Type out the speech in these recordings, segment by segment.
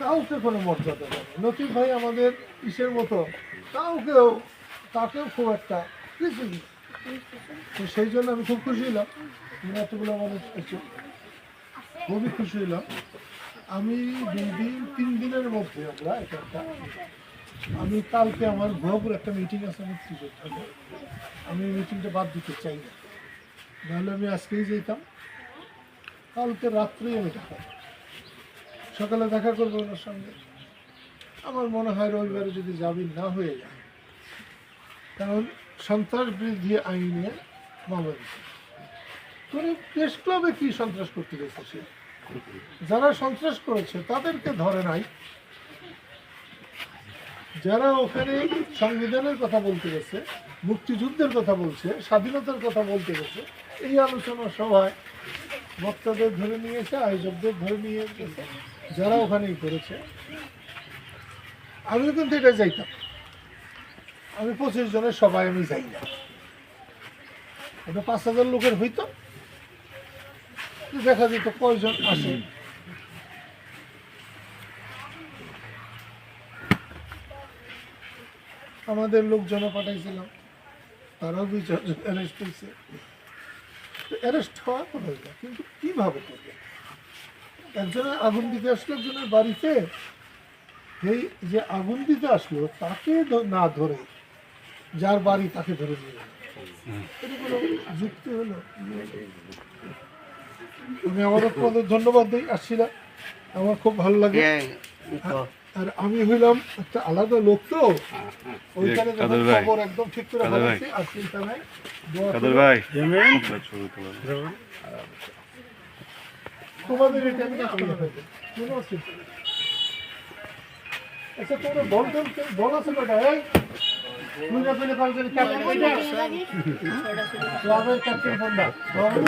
কাউকে কোনো মর্যাদা দেয় না। নকিব ভাই আমাদের ইসের মতো কাউকেও, তাকেও খুব একটা কিছু তো সেই জন্য আমি খুব খুশি হলাম। এতগুলো মানুষ এসে খুবই খুশি হলাম। আমি দুই দিন, তিন দিনের মধ্যে আমরা এটা একটা আমি কালকে আমার ভোগপুর একটা মিটিং আছে মুক্তিযোদ্ধা আমি মিটিংটা বাদ দিতে চাই না। নাহলে আমি আজকেই যেতাম। কালকে রাত্রেই আমি করব। সকালে দেখা করব ওনার সঙ্গে। আমার মনে হয় রবিবারে যদি জামিন না হয়ে যায় কারণ সন্ত্রাস বৃদ্ধি আইনে মামলা দিচ্ছে তুমি প্রেস ক্লাবে কি সন্ত্রাস করতে গেছে সে যারা সন্ত্রাস করেছে, তাদেরকে ধরে নাই। যারা ওখানে সংবিধানের কথা বলতে গেছে, মুক্তিযুদ্ধের কথা বলছে, স্বাধীনতার কথা বলতে গেছে, এই আলোচনা সভায় বক্তাদের ধরে নিয়েছে, আয়োজকদের ধরে নিয়ে গেছে যারা ওখানেই করেছে আমিও কিন্তু এটা যাইতাম। আমি পঁচিশ জনের সবাই, আমি যাই না। ওটা পাঁচ হাজার লোকের হইতো। দেখা যেত কয়জন আসে। আমাদের লোকজন পাঠাইছিলাম তারাও দুই চারজন অ্যারেস্ট হয়েছে অ্যারেস্ট হওয়া যায় কিন্তু কীভাবে করবে? একজনের আগুন দিতে আসলো একজনের বাড়িতে এই যে আগুন দিতে আসলো তাকে না ধরে যার বাড়ি তাকে ধরে নিয়ে গেল। যুক্তি হলো? আমি আমারও তোমাদের ধন্যবাদ দিই আসছিলাম আমার খুব ভালো লাগে। আর আমি হইলাম একটা আলাদা লোক তো। ওইখানে? খবর একদম ঠিক করে কাদের আর চিন্তা নাই দোয়া কাদের করো। ভাই তোমাদের এটা আমি কাজ করে ফেলব। কোনো অসুবিধা আচ্ছা তোমরা বল বল আছে কটা? এই তুই না পেলে কালকে ক্যাপ্টেন এটা ক্লাবের ক্যাপ্টেন ফোনটা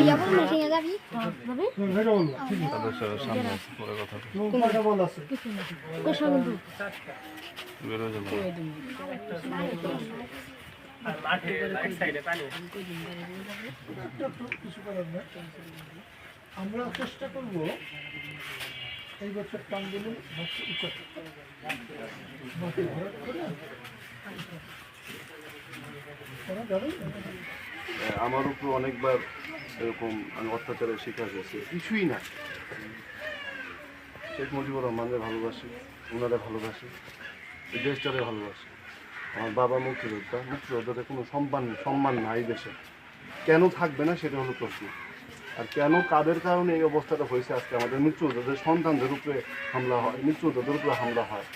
যাব মিটিংয়ে যাবি যাবি এটা বলব ঠিক আছে সদস্যরা সামনে আছে, পরে কথা বলব। তোমার কটা বল আছে? তোর সঙ্গে দু বেরো যাব। একটা তো কিছু করার নেই। আমরা চেষ্টা করব এই বছর যাবে। আমার উপর অনেকবার এরকম আমি অত্যাচারের শিকার হয়েছে। কিছুই না। শেখ মুজিবুর রহমানকে ভালোবাসি ওনারা ভালোবাসি দেশটারে ভালোবাসি। আমার বাবা মুক্তিযোদ্ধা, মুক্তিযোদ্ধাদের কোনো সম্মান সম্মান নাই দেশে। কেন থাকবে না সেটা হলো প্রশ্ন। আর কেন কাদের কারণে এই অবস্থাটা হয়েছে আজকে আমাদের মুক্তিযোদ্ধাদের সন্তানদের উপরে হামলা হয় মুক্তিযোদ্ধাদের উপরে হামলা হয়?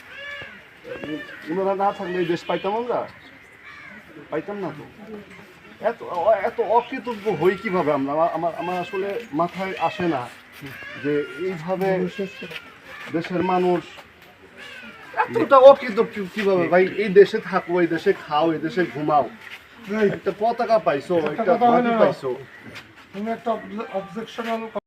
ওনারা না থাকলে এই দেশ পাইতাম আমরা? পাইতাম না তো। এত এত অকৃতজ্ঞ হই কীভাবে আমরা? আমার- আমার আসলে মাথায় আসে না যে এইভাবে দেশের মানুষ এতটা অকৃতজ্ঞ কীভাবে? ভাই, এই দেশে থাকো, এই দেশে খাও, এই দেশে ঘুমাও. একটা পতাকা পাইছো, একটা। পাইছো। তুমি একটা অবজেকশনাল